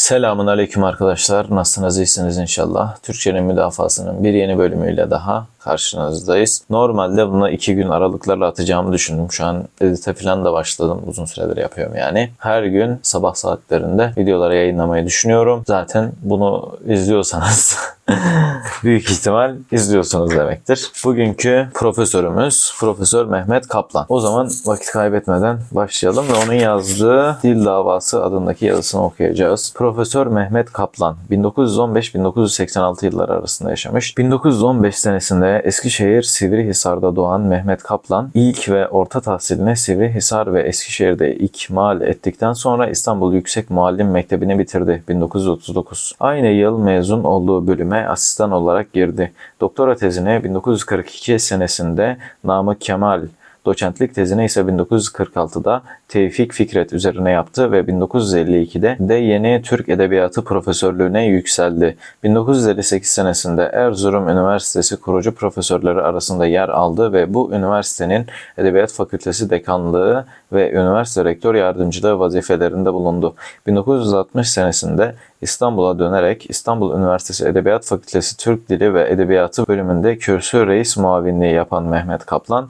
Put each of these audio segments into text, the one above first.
Selamun Aleyküm arkadaşlar. Nasılsınız? iyisiniz inşallah. Türkçenin müdafasının bir yeni bölümüyle daha karşınızdayız. Normalde bunu iki gün aralıklarla atacağımı düşündüm. Şu an edite falan da başladım. Uzun süredir yapıyorum yani. Her gün sabah saatlerinde videoları yayınlamayı düşünüyorum. Zaten bunu izliyorsanız büyük ihtimal izliyorsunuz demektir. Bugünkü profesörümüz Profesör Mehmet Kaplan. O zaman vakit kaybetmeden başlayalım ve onun yazdığı Dil Davası adındaki yazısını okuyacağız. Profesör Mehmet Kaplan 1915-1986 yılları arasında yaşamış. 1915 senesinde Eskişehir Sivrihisar'da doğan Mehmet Kaplan ilk ve orta tahsilini Sivrihisar ve Eskişehir'de ikmal ettikten sonra İstanbul Yüksek Muallim Mektebi'ni bitirdi 1939. Aynı yıl mezun olduğu bölüme asistan olarak girdi. Doktora tezini 1942 senesinde Namık Kemal Doçentlik tezini ise 1946'da Tevfik Fikret üzerine yaptı ve 1952'de de Yeni Türk Edebiyatı profesörlüğüne yükseldi. 1958 senesinde Erzurum Üniversitesi kurucu profesörleri arasında yer aldı ve bu üniversitenin Edebiyat Fakültesi dekanlığı ve üniversite rektör yardımcılığı vazifelerinde bulundu. 1960 senesinde İstanbul'a dönerek İstanbul Üniversitesi Edebiyat Fakültesi Türk Dili ve Edebiyatı bölümünde kürsü reis muavinliği yapan Mehmet Kaplan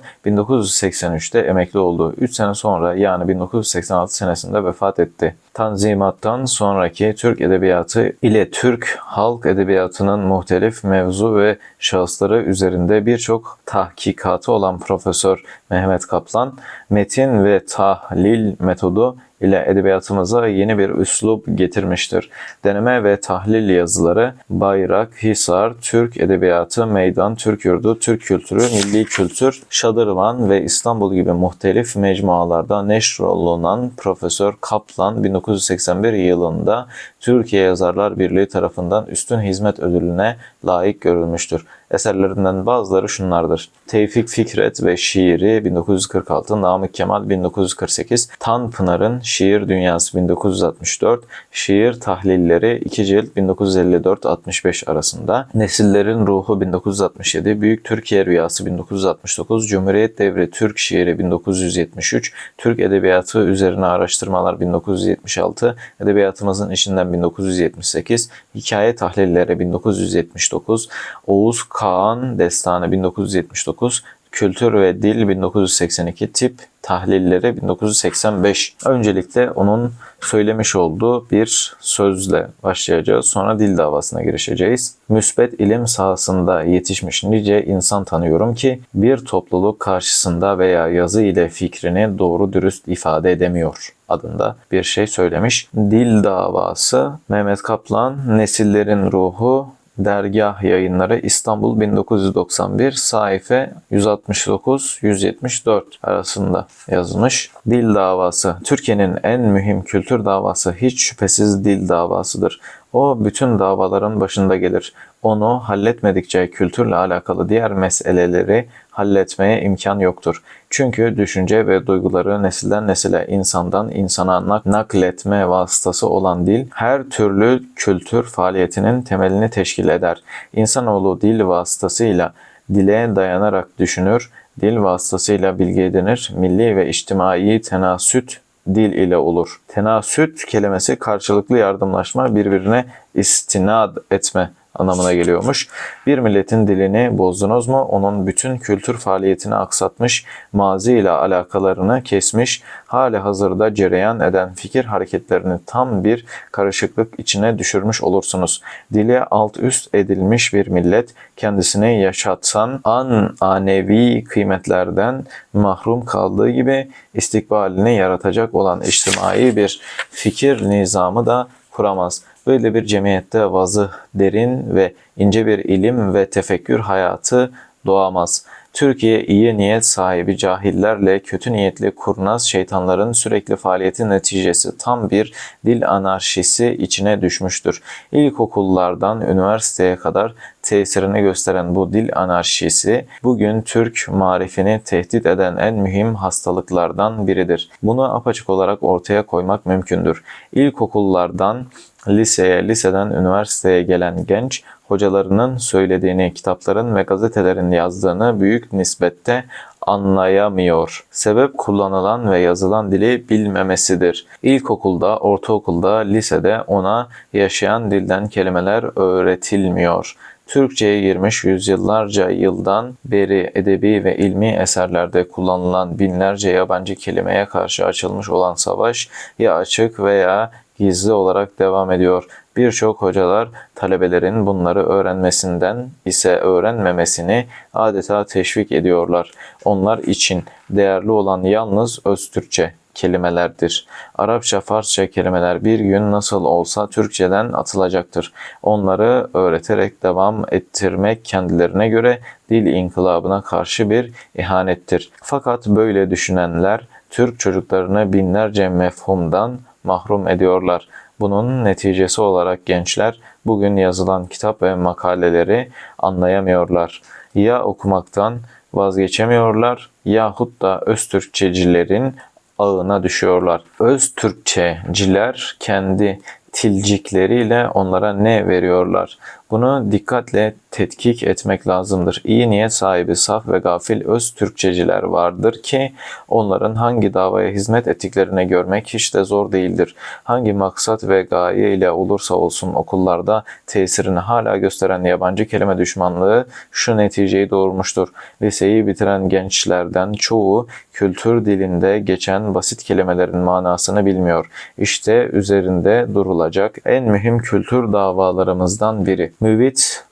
1983'te emekli oldu. 3 sene sonra yani 1986 senesinde vefat etti. Tanzimattan sonraki Türk Edebiyatı ile Türk Halk Edebiyatı'nın muhtelif mevzu ve şahısları üzerinde birçok tahkikatı olan Profesör Mehmet Kaplan, metin ve tahlil metodu ile edebiyatımıza yeni bir üslup getirmiştir. Deneme ve tahlil yazıları Bayrak, Hisar, Türk Edebiyatı, Meydan, Türk Yurdu, Türk Kültürü, Milli Kültür, Şadırvan ve İstanbul gibi muhtelif mecmualarda neşrolunan Profesör Kaplan 1981 yılında Türkiye Yazarlar Birliği tarafından Üstün Hizmet Ödülüne layık görülmüştür. Eserlerinden bazıları şunlardır. Tevfik Fikret ve Şiiri 1946, Namık Kemal 1948, Tanpınar'ın Şiir Dünyası 1964, Şiir Tahlilleri 2 cilt 1954-65 arasında, Nesillerin Ruhu 1967, Büyük Türkiye Rüyası 1969, Cumhuriyet Devri Türk Şiiri 1973, Türk Edebiyatı üzerine araştırmalar 1976, Edebiyatımızın içinden 1978, Hikaye Tahlilleri 1979, Oğuz Kaan Destanı 1979, Kültür ve Dil 1982, Tip Tahlilleri 1985. Öncelikle onun söylemiş olduğu bir sözle başlayacağız. Sonra dil davasına girişeceğiz. Müsbet ilim sahasında yetişmiş nice insan tanıyorum ki bir topluluk karşısında veya yazı ile fikrini doğru dürüst ifade edemiyor adında bir şey söylemiş. Dil davası Mehmet Kaplan, Nesillerin Ruhu, Dergah Yayınları İstanbul 1991 sayfa 169-174 arasında yazılmış. Dil davası Türkiye'nin en mühim kültür davası hiç şüphesiz dil davasıdır. O bütün davaların başında gelir. Onu halletmedikçe kültürle alakalı diğer meseleleri halletmeye imkan yoktur. Çünkü düşünce ve duyguları nesilden nesile insandan insana nak- nakletme vasıtası olan dil her türlü kültür faaliyetinin temelini teşkil eder. İnsanoğlu dil vasıtasıyla dile dayanarak düşünür, dil vasıtasıyla bilgi edinir, milli ve içtimai tenasüt dil ile olur. Tenasüt kelimesi karşılıklı yardımlaşma, birbirine istinad etme anlamına geliyormuş. Bir milletin dilini bozdunuz mu onun bütün kültür faaliyetini aksatmış, mazi ile alakalarını kesmiş, hali hazırda cereyan eden fikir hareketlerini tam bir karışıklık içine düşürmüş olursunuz. Dili alt üst edilmiş bir millet kendisini yaşatsan an anevi kıymetlerden mahrum kaldığı gibi istikbalini yaratacak olan içtimai bir fikir nizamı da kuramaz. Böyle bir cemiyette vazı derin ve ince bir ilim ve tefekkür hayatı doğamaz. Türkiye iyi niyet sahibi cahillerle kötü niyetli kurnaz şeytanların sürekli faaliyeti neticesi tam bir dil anarşisi içine düşmüştür. İlkokullardan üniversiteye kadar tesirini gösteren bu dil anarşisi bugün Türk marifini tehdit eden en mühim hastalıklardan biridir. Bunu apaçık olarak ortaya koymak mümkündür. İlkokullardan liseye, liseden üniversiteye gelen genç hocalarının söylediğini, kitapların ve gazetelerin yazdığını büyük nisbette anlayamıyor. Sebep kullanılan ve yazılan dili bilmemesidir. İlkokulda, ortaokulda, lisede ona yaşayan dilden kelimeler öğretilmiyor. Türkçe'ye girmiş yüzyıllarca yıldan beri edebi ve ilmi eserlerde kullanılan binlerce yabancı kelimeye karşı açılmış olan savaş ya açık veya gizli olarak devam ediyor. Birçok hocalar talebelerin bunları öğrenmesinden ise öğrenmemesini adeta teşvik ediyorlar. Onlar için değerli olan yalnız öz Türkçe kelimelerdir. Arapça, Farsça kelimeler bir gün nasıl olsa Türkçeden atılacaktır. Onları öğreterek devam ettirmek kendilerine göre dil inkılabına karşı bir ihanettir. Fakat böyle düşünenler Türk çocuklarını binlerce mefhumdan mahrum ediyorlar. Bunun neticesi olarak gençler bugün yazılan kitap ve makaleleri anlayamıyorlar. Ya okumaktan vazgeçemiyorlar yahut da Öztürkçecilerin ağına düşüyorlar. Öz Türkçeciler kendi tilcikleriyle onlara ne veriyorlar? Bunu dikkatle tetkik etmek lazımdır. İyi niyet sahibi saf ve gafil öz Türkçeciler vardır ki onların hangi davaya hizmet ettiklerine görmek hiç de zor değildir. Hangi maksat ve gaye ile olursa olsun okullarda tesirini hala gösteren yabancı kelime düşmanlığı şu neticeyi doğurmuştur. Liseyi bitiren gençlerden çoğu kültür dilinde geçen basit kelimelerin manasını bilmiyor. İşte üzerinde durulacak en mühim kültür davalarımızdan biri. Müvit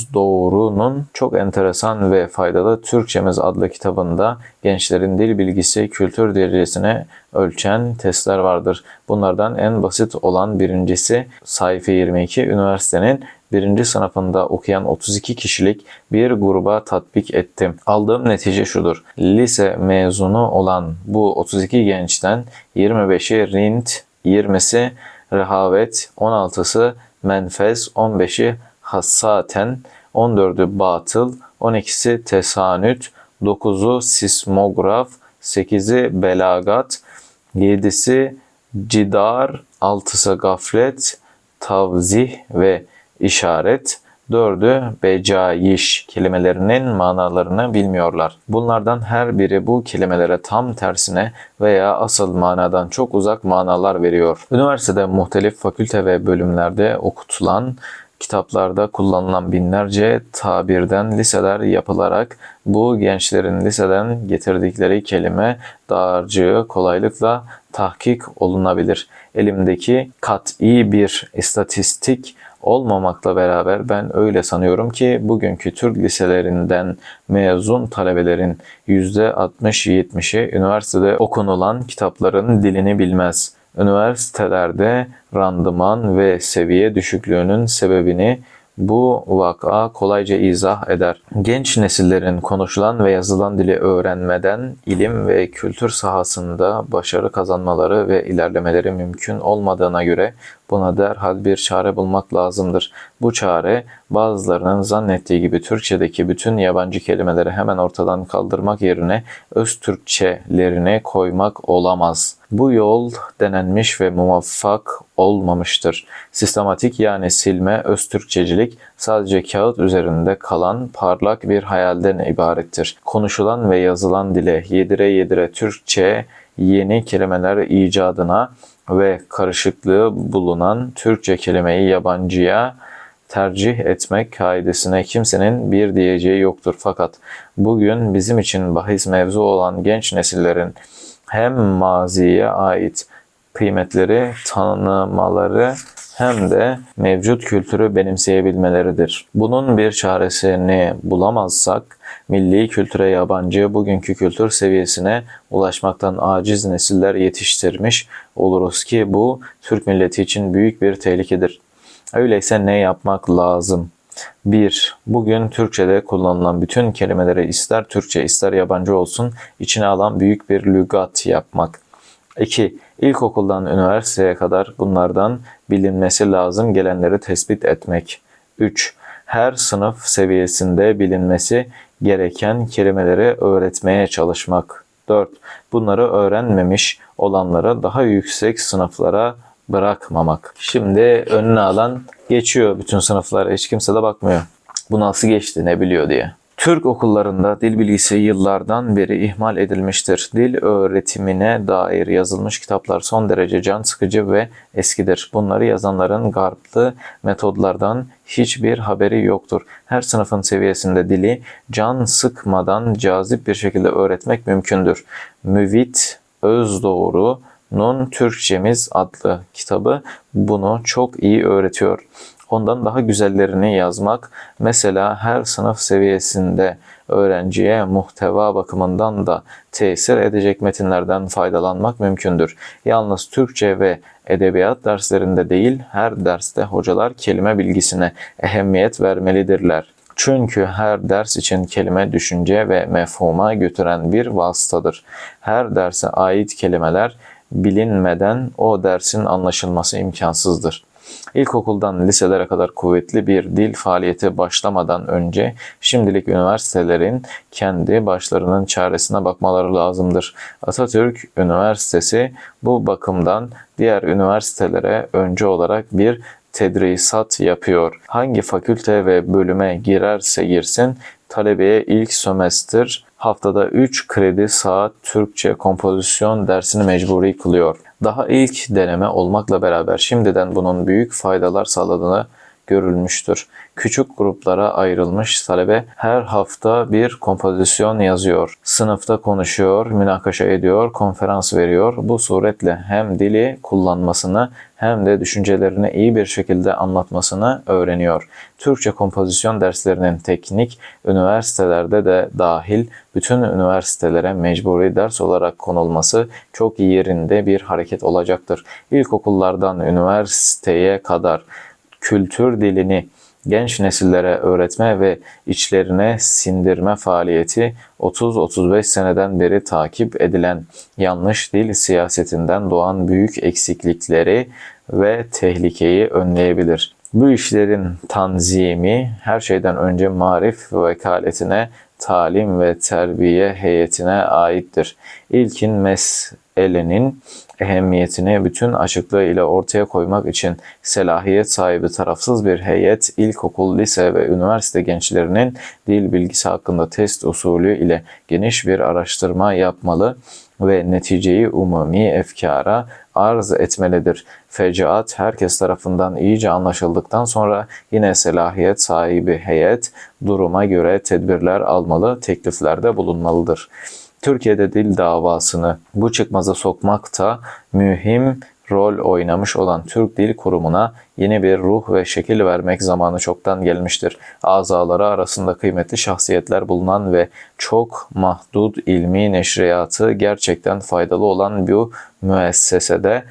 Özdoğru'nun çok enteresan ve faydalı Türkçemiz adlı kitabında gençlerin dil bilgisi kültür derecesine ölçen testler vardır. Bunlardan en basit olan birincisi sayfa 22 üniversitenin birinci sınıfında okuyan 32 kişilik bir gruba tatbik ettim. Aldığım netice şudur. Lise mezunu olan bu 32 gençten 25'i rint, 20'si rehavet, 16'sı menfez, 15'i hassaten, 14'ü batıl, 12'si tesanüt, 9'u sismograf, 8'i belagat, 7'si cidar, 6'sı gaflet, tavzih ve işaret, dördü becayiş kelimelerinin manalarını bilmiyorlar. Bunlardan her biri bu kelimelere tam tersine veya asıl manadan çok uzak manalar veriyor. Üniversitede muhtelif fakülte ve bölümlerde okutulan kitaplarda kullanılan binlerce tabirden liseler yapılarak bu gençlerin liseden getirdikleri kelime dağarcığı kolaylıkla tahkik olunabilir. Elimdeki kat'i bir istatistik olmamakla beraber ben öyle sanıyorum ki bugünkü Türk liselerinden mezun talebelerin %60-70'i üniversitede okunulan kitapların dilini bilmez. Üniversitelerde randıman ve seviye düşüklüğünün sebebini bu vaka kolayca izah eder. Genç nesillerin konuşulan ve yazılan dili öğrenmeden ilim ve kültür sahasında başarı kazanmaları ve ilerlemeleri mümkün olmadığına göre buna derhal bir çare bulmak lazımdır. Bu çare bazılarının zannettiği gibi Türkçedeki bütün yabancı kelimeleri hemen ortadan kaldırmak yerine öz Türkçelerine koymak olamaz. Bu yol denenmiş ve muvaffak olmamıştır. Sistematik yani silme öz Türkçecilik sadece kağıt üzerinde kalan parlak bir hayalden ibarettir. Konuşulan ve yazılan dile yedire yedire Türkçe yeni kelimeler icadına ve karışıklığı bulunan Türkçe kelimeyi yabancıya tercih etmek kaidesine kimsenin bir diyeceği yoktur. Fakat bugün bizim için bahis mevzu olan genç nesillerin hem maziye ait kıymetleri tanımaları hem de mevcut kültürü benimseyebilmeleridir. Bunun bir çaresini bulamazsak milli kültüre yabancı bugünkü kültür seviyesine ulaşmaktan aciz nesiller yetiştirmiş oluruz ki bu Türk milleti için büyük bir tehlikedir. Öyleyse ne yapmak lazım? 1. Bugün Türkçe'de kullanılan bütün kelimeleri ister Türkçe ister yabancı olsun içine alan büyük bir lügat yapmak. 2. İlkokuldan üniversiteye kadar bunlardan bilinmesi lazım gelenleri tespit etmek. 3. Her sınıf seviyesinde bilinmesi gereken kelimeleri öğretmeye çalışmak. 4. Bunları öğrenmemiş olanları daha yüksek sınıflara bırakmamak. Şimdi önüne alan geçiyor bütün sınıflara. Hiç kimse de bakmıyor. Bu nasıl geçti ne biliyor diye. Türk okullarında dil bilgisi yıllardan beri ihmal edilmiştir. Dil öğretimine dair yazılmış kitaplar son derece can sıkıcı ve eskidir. Bunları yazanların garplı metodlardan hiçbir haberi yoktur. Her sınıfın seviyesinde dili can sıkmadan cazip bir şekilde öğretmek mümkündür. Müvit Özdoğru'nun Türkçemiz adlı kitabı bunu çok iyi öğretiyor. Ondan daha güzellerini yazmak mesela her sınıf seviyesinde öğrenciye muhteva bakımından da tesir edecek metinlerden faydalanmak mümkündür. Yalnız Türkçe ve edebiyat derslerinde değil her derste hocalar kelime bilgisine ehemmiyet vermelidirler. Çünkü her ders için kelime düşünce ve mefhuma götüren bir vasıtadır. Her derse ait kelimeler bilinmeden o dersin anlaşılması imkansızdır. İlkokuldan liselere kadar kuvvetli bir dil faaliyeti başlamadan önce şimdilik üniversitelerin kendi başlarının çaresine bakmaları lazımdır. Atatürk Üniversitesi bu bakımdan diğer üniversitelere önce olarak bir tedrisat yapıyor. Hangi fakülte ve bölüme girerse girsin talebeye ilk sömestr haftada 3 kredi saat Türkçe kompozisyon dersini mecburi kılıyor. Daha ilk deneme olmakla beraber şimdiden bunun büyük faydalar sağladığını görülmüştür. Küçük gruplara ayrılmış talebe her hafta bir kompozisyon yazıyor. Sınıfta konuşuyor, münakaşa ediyor, konferans veriyor. Bu suretle hem dili kullanmasını hem de düşüncelerini iyi bir şekilde anlatmasını öğreniyor. Türkçe kompozisyon derslerinin teknik üniversitelerde de dahil bütün üniversitelere mecburi ders olarak konulması çok yerinde bir hareket olacaktır. İlkokullardan üniversiteye kadar kültür dilini genç nesillere öğretme ve içlerine sindirme faaliyeti 30-35 seneden beri takip edilen yanlış dil siyasetinden doğan büyük eksiklikleri ve tehlikeyi önleyebilir. Bu işlerin tanzimi her şeyden önce marif vekaletine, talim ve terbiye heyetine aittir. İlkin meselenin ehemmiyetini bütün açıklığıyla ortaya koymak için selahiyet sahibi tarafsız bir heyet ilkokul, lise ve üniversite gençlerinin dil bilgisi hakkında test usulü ile geniş bir araştırma yapmalı ve neticeyi umumi efkara arz etmelidir. Fecaat herkes tarafından iyice anlaşıldıktan sonra yine selahiyet sahibi heyet duruma göre tedbirler almalı, tekliflerde bulunmalıdır. Türkiye'de dil davasını bu çıkmaza sokmakta mühim rol oynamış olan Türk Dil Kurumu'na yeni bir ruh ve şekil vermek zamanı çoktan gelmiştir. Azaları arasında kıymetli şahsiyetler bulunan ve çok mahdud ilmi neşriyatı gerçekten faydalı olan bu müessesede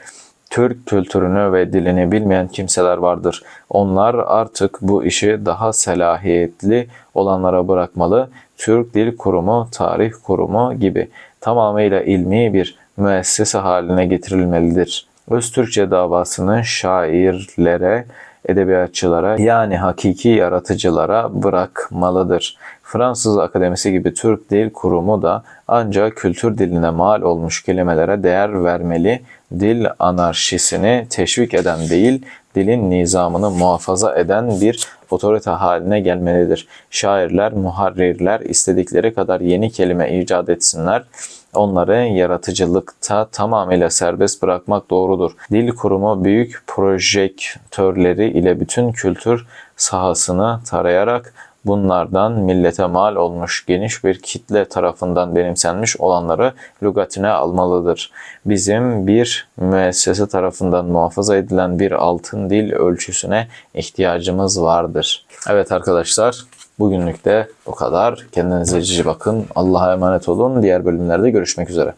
Türk kültürünü ve dilini bilmeyen kimseler vardır. Onlar artık bu işi daha selahiyetli olanlara bırakmalı. Türk Dil Kurumu, Tarih Kurumu gibi tamamıyla ilmi bir müessese haline getirilmelidir. Öztürkçe davasını şairlere, edebiyatçılara yani hakiki yaratıcılara bırakmalıdır. Fransız Akademisi gibi Türk Dil Kurumu da ancak kültür diline mal olmuş kelimelere değer vermeli, dil anarşisini teşvik eden değil, dilin nizamını muhafaza eden bir otorite haline gelmelidir. Şairler, muharrirler istedikleri kadar yeni kelime icat etsinler. Onları yaratıcılıkta tamamıyla serbest bırakmak doğrudur. Dil kurumu büyük projektörleri ile bütün kültür sahasını tarayarak bunlardan millete mal olmuş geniş bir kitle tarafından benimsenmiş olanları lügatine almalıdır. Bizim bir müessese tarafından muhafaza edilen bir altın dil ölçüsüne ihtiyacımız vardır. Evet arkadaşlar bugünlük de bu kadar. Kendinize cici bakın. Allah'a emanet olun. Diğer bölümlerde görüşmek üzere.